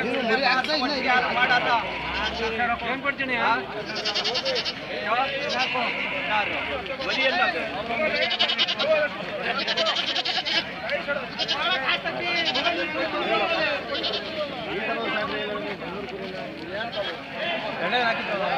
ಏನು ಬೆಲೆ ಕೊಟ್ಟಿದ್ದೀರಾ ಒಂದಕ್ಕೆ ಹದಿನಾರ ಹೌದಾ ಮಾತಲ್ವಾ ಯಾವಲೋ ಬಂದಿದ್ದೀರಾ ಆರಾಮ್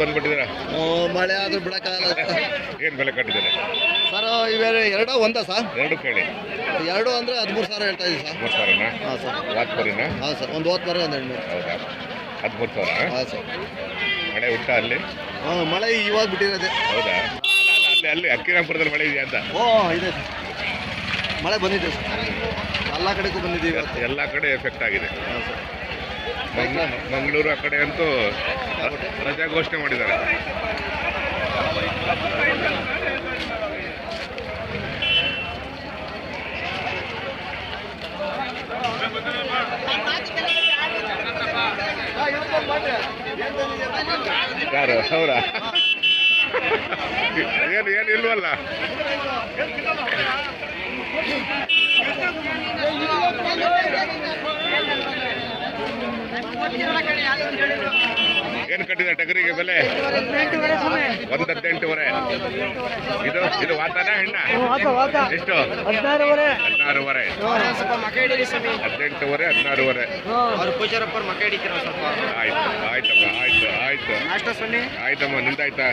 ಬಂದ್ಬಿಟ್ಟಿದ್ದೀರಾ? ಓ, ಮಳೆ ಆದ್ರೂ ಬಿಡಕ್ಕಾಗಲ್ಲ. ಏನು ಬೆಲೆ ಕಟ್ಟಿದ್ದೀರಾ? ಸರ್ ಇವೆರಡು ಎರಡೋ ಒಂದಾ ಸರ್ ಎರಡು ಕೇಳಿ. ಎರಡು ಅಂದರೆ ಹದಿಮೂರು ಸಾವಿರ ಹೇಳ್ತಾ ಇದ್ದೀವಿ ಸರ್ ಮೂರು ಸಾವಿರನಾ? ಹಾಂ ಸರ್. ಹಾಂ ಸರ್ ಒಂದು ಹೊತ್ತು ಬರೋ ಒಂದು ಎಣ್ಣೆ ಹೌದಾ? ಹದಿಮೂರು ಸಾವಿರ ಹಾಂ ಸರ್. ಮಳೆ ಉಂಟಾ ಅಲ್ಲಿ? ಹಾಂ ಮಳೆ ಇವಾಗ ಬಿಟ್ಟಿರೋದೆ. ಹೌದಾ? ಅಲ್ಲ ಅಲ್ಲ ಅಲ್ಲಿ ಅಲ್ಲಿ ಅಕ್ಕಿರಾಂಪುರದಲ್ಲಿ ಮಳೆ ಇದೆಯಾ ಅಂತ? ಓ ಇದೆ ಸರ್. ಮಳೆ ಬಂದಿದೆ ಸರ್. ಎಲ್ಲ ಕಡೆಗೂ ಬಂದಿದ್ದೀವಿ ಎಲ್ಲ ಕಡೆ ಎಫೆಕ್ಟ್ ಆಗಿದೆ. ಮಂಗಳೂರು ಆ ಕಡೆ ಅಂತೂ ರಜಾ ಘೋಷಣೆ ಮಾಡಿದ್ದಾರೆ. ಯಾರು? ಅವರ? ಏನು ಏನು ಇಲ್ವಲ್ಲ? ಏನು ಕಟ್ಟಿದೆ ಟಗರಿಗೆ ಬೆಲೆ? ಒಂದ್ ಹದಿನೆಂಟುವರೆ. ಇದು ಇದು ವಾತಾನ ಹೆಣ್ಣ? ಎಷ್ಟು? ಹದಿನಾರುವರೆ. ಹದಿನಾರುವರೆ. ಹದಿನೆಂಟುವರೆ ಹದಿನಾರುವರೆ ಆಯ್ತು ಆಯ್ತಪ್ಪ ಆಯ್ತು ಆಯ್ತು. ನಾಷ್ಟ ಸೊನ್ನೆ. ಆಯ್ತಮ್ಮ ನಿಂದಾಯ್ತಾ?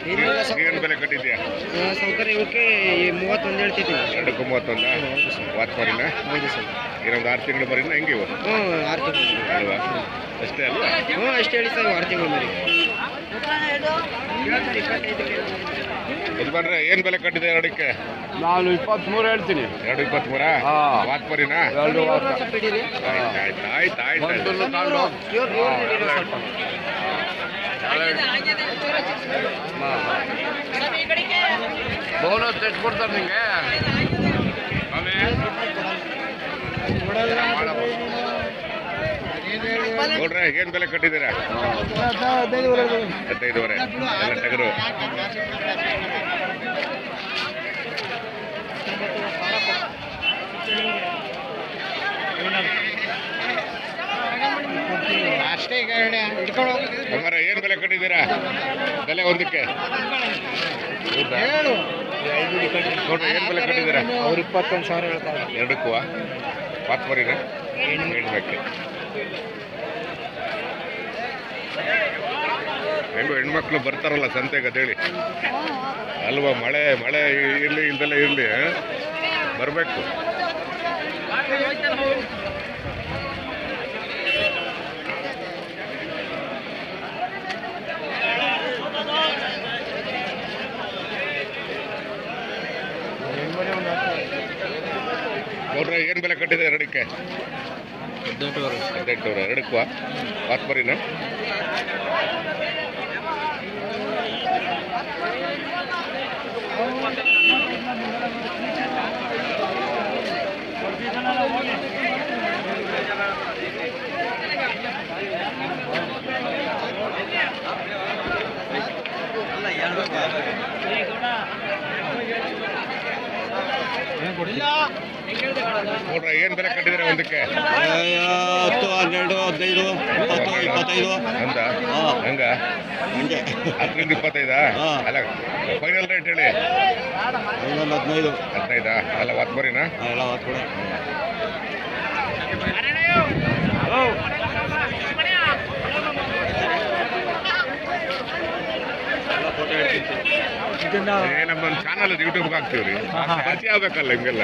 ನೀರೇನು ಬೆಲೆ ಕಟ್ಟಿದ್ಯಾ? ಸೌಕರ್ಯ ಇವಕ್ಕೆ ಮೂವತ್ತೊಂದು ಹೇಳ್ತಿದ್ದೀನಿ. ಎರಡಕ್ಕೂ ಮೂವತ್ತೊಂದ? ವಾತ್ಮರಿನ ಹೌದು ಸರ್. ಇನ್ನೊಂದು ಆರು ತಿಂಗಳು ಬರೀನ ಹೆಂಗೆ ಇವು? ಹ್ಞೂ ಆರು ತಿಂಗಳು ಅಲ್ವಾ? ಅಷ್ಟೇ ಅಲ್ವಾ? ಹ್ಞೂ ಅಷ್ಟೇ ಹೇಳಿ ಸರ್ ಆರು ತಿಂಗಳು ಮರಿ. ಯಜಮಾನ್ರೆ ಏನು ಬೆಲೆ ಕಟ್ಟಿದೆ ಎರಡಕ್ಕೆ? ನಾನು ಇಪ್ಪತ್ಮೂರು ಹೇಳ್ತೀನಿ. ಎರಡು ಇಪ್ಪತ್ಮೂರಾ ಹಾ. ವಾತ್ಮರಿನ ಎರಡು ಆಯ್ತು ಆಯ್ತು ಆಯ್ತು ಆಯ್ತು. ಬೋನಸ್ ಎಷ್ಟು ಕೊಡ್ತಾರೆ ನಿಮಗೆ ನೋಡ್ರೆ ಏನು ಬೆಲೆ ಕಟ್ಟಿದ್ದೀರಾ? ಹದಿನೈದುವರೆ. ಎಲ್ಲ ಟಗರು ಅಷ್ಟೇ ಈಗ ಅಮ್ಮಾರ ಏನು ಬೆಲೆ ಕಟ್ಟಿದ್ದೀರಾ? ಬೆಲೆ ಒಂದಕ್ಕೆ? ಹೌದಾ? ನೋಡ್ರಿ ಏನು ಬೆಲೆ ಕಟ್ಟಿದ್ದೀರಾ? ಅವ್ರು ಇಪ್ಪತ್ತೊಂದು ಸಾವಿರ ಹೇಳ್ತಾರೆ ಎರಡಕ್ಕೂ ವಾತ್ಮರಿನ ಹೇಳ್ಬೇಕು ಹೆಂಗು ಹೆಣ್ಮಕ್ಳು ಬರ್ತಾರಲ್ಲ ಸಂತೆಗೆ ಅದೇಳಿ ಅಲ್ವಾ? ಮಳೆ ಮಳೆ ಇರಲಿ ಇಲ್ದೆಲ್ಲ ಇರಲಿ ಬರಬೇಕು ನೋಡ್ರೆ ಏನು ಬೆಲೆ ಹದಿನೆಂಟುವರೆ ಎರಡಕ್ಕೆ ಹದಿನೆಂಟುವರೆ ಎರಡಕ್ಕೂ ವಾತ್ಮರಿನ ನೋಡ್ರೆ ಏನು ಬೆಲೆ ಕಟ್ಟಿದ್ರೆ ಒಂದಕ್ಕೆ? ಹತ್ತು ಹನ್ನೆರಡು ಹದಿನೈದು ಇಪ್ಪತ್ತು ಇಪ್ಪತ್ತೈದು. ಅಂತ ಹಾ. ಹಂಗ? ಹಂಗೆ. ಹತ್ತರಿಂದ ಇಪ್ಪತ್ತೈದಾ. ಅಲ್ಲ ಫೈನಲ್ ರೇಟ್ ಹೇಳಿ. ಇನ್ನೊಂದು ಹದಿನೈದು. ಹದಿನೈದಾ? ಅಲ್ಲ ವಾತ್ಮರಿನ ಎಲ್ಲ ಹೊತ್ತು ಕೂಡ ಏ ನಮ್ಮೊಂದು ಚಾನಲ್ ಯೂಟ್ಯೂಬ್ಗೆ ಹಾಕ್ತೀವ್ರಿ. ಪರಿಚಯ ಆಗ್ಬೇಕಲ್ಲ ಹಿಂಗೆಲ್ಲ.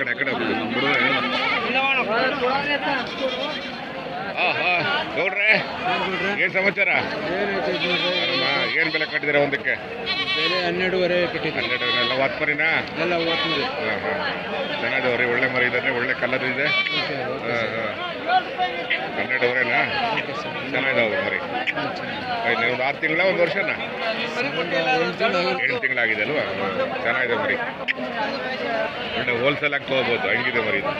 ಹಾಕಪ್ಪ ಆ ಕಡೆ ಆ ಕಡೆ ಹೋಗ್ಬಿಡು. ಬಿಡು, ಏನು? ಆ, ಆ, ಗೌಡ್ರೆ ಏನ್ ಸಮಾಚಾರ ಹಾ, ಏನ್ ಬೆಲೆ ಕಟ್ಟಿದಿರ ಒಂದಕ್ಕೆ ಬೆಲೆ ಹನ್ನೆರಡುವರೆ ಹನ್ನೆರಡು ಎಲ್ಲ ಒಳ್ಳೆ ಮರಿ ಇದೆ ಒಳ್ಳೆ ಕಲರ್ ಇದೆ. ಹಾ, ಹಾ. ಹನ್ನೆರಡುವರೆನಾ? ಚೆನ್ನಾಗಿದಾವೆ ಮರಿ. ಒಂದು ಆರು ತಿಂಗಳ ಒಂದು ವರ್ಷನಾ? ಎಂಟು ತಿಂಗಳಾಗಿದೆ ಅಲ್ವಾ? ಚೆನ್ನಾಗಿದೆ ಮರಿ. ಒಳ್ಳೆ ಹೋಲ್ಸೇಲ್ ಆಗಿ ತಗೋಬಹುದು ಹಂಗಿದೆ ಮರಿ ಇದು.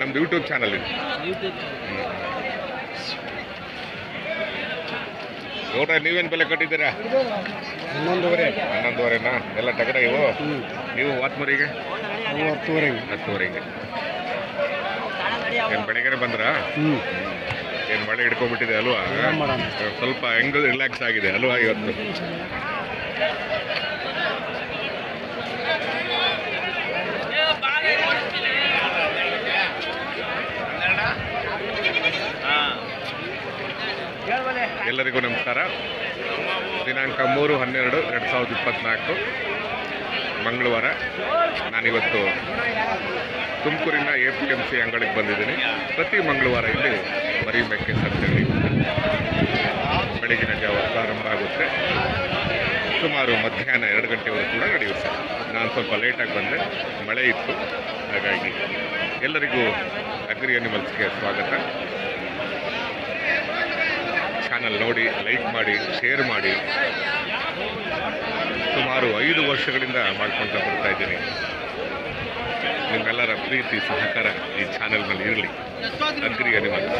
ನಮ್ದು ಯೂಟ್ಯೂಬ್ ಚಾನಲ್ ಇದೆ. ನೋಡ್ರ ನೀವೇನು ಬೆಲೆ ಕಟ್ಟಿದ್ದೀರಾ? ಹನ್ನೊಂದುವರೆ. ಹನ್ನೊಂದುವರೆನಾ? ಎಲ್ಲ ಟಗರ ಇವು? ನೀವು ವಾತ್ಮರಿಗೆ ಹತ್ತುವರೆಗೆ ಹತ್ತುವರೆಗೆ ಏನು ಬೆಳಗ್ಗೆ ಬಂದ್ರಾ? ಏನು ಮಳೆ ಹಿಡ್ಕೊಂಡ್ಬಿಟ್ಟಿದೆ ಅಲ್ವಾ? ಸ್ವಲ್ಪ ಹೆಂಗ್ ರಿಲ್ಯಾಕ್ಸ್ ಆಗಿದೆ ಅಲ್ವಾ ಇವತ್ತು? ಎಲ್ಲರಿಗೂ ನಮಸ್ಕಾರ. ದಿನಾಂಕ ಮೂರು ಹನ್ನೆರಡು ಎರಡು ಸಾವಿರದ ಇಪ್ಪತ್ತ್ನಾಲ್ಕು ಮಂಗಳವಾರ. ನಾನಿವತ್ತು ತುಮಕೂರಿನ ಎ ಪಿ ಎಂ ಸಿ ಅಂಗಡಿಗೆ ಬಂದಿದ್ದೀನಿ. ಪ್ರತಿ ಮಂಗಳವಾರ ಇಲ್ಲಿ ಮರಿ ಮೆಕ್ಕೆ ಸಂತೇಳಿ ಬೆಳಗಿನ ಜಾವ ಪ್ರಾರಂಭ ಆಗುತ್ತೆ. ಸುಮಾರು ಮಧ್ಯಾಹ್ನ ಎರಡು ಗಂಟೆವರೆಗೂ ಕೂಡ ನಡೆಯುತ್ತೆ. ನಾನು ಸ್ವಲ್ಪ ಲೇಟಾಗಿ ಬಂದೆ. ಮಳೆ ಇತ್ತು. ಹಾಗಾಗಿ ಎಲ್ಲರಿಗೂ ಅಗ್ರಿ ಅನಿಮಲ್ಸ್ಗೆ ಸ್ವಾಗತ. ಚಾನಲ್ ನೋಡಿ, ಲೈಕ್ ಮಾಡಿ, ಶೇರ್ ಮಾಡಿ. ಸುಮಾರು ಐದು ವರ್ಷಗಳಿಂದ ಮಾಡ್ಕೊಳ್ತಾ ಬರ್ತಾ ಇದ್ದೀನಿ. ನಿಮ್ಮೆಲ್ಲರ ಪ್ರೀತಿ, ಸಹಕಾರ ಈ ಚಾನೆಲ್ನಲ್ಲಿ ಇರಲಿ. Agri animals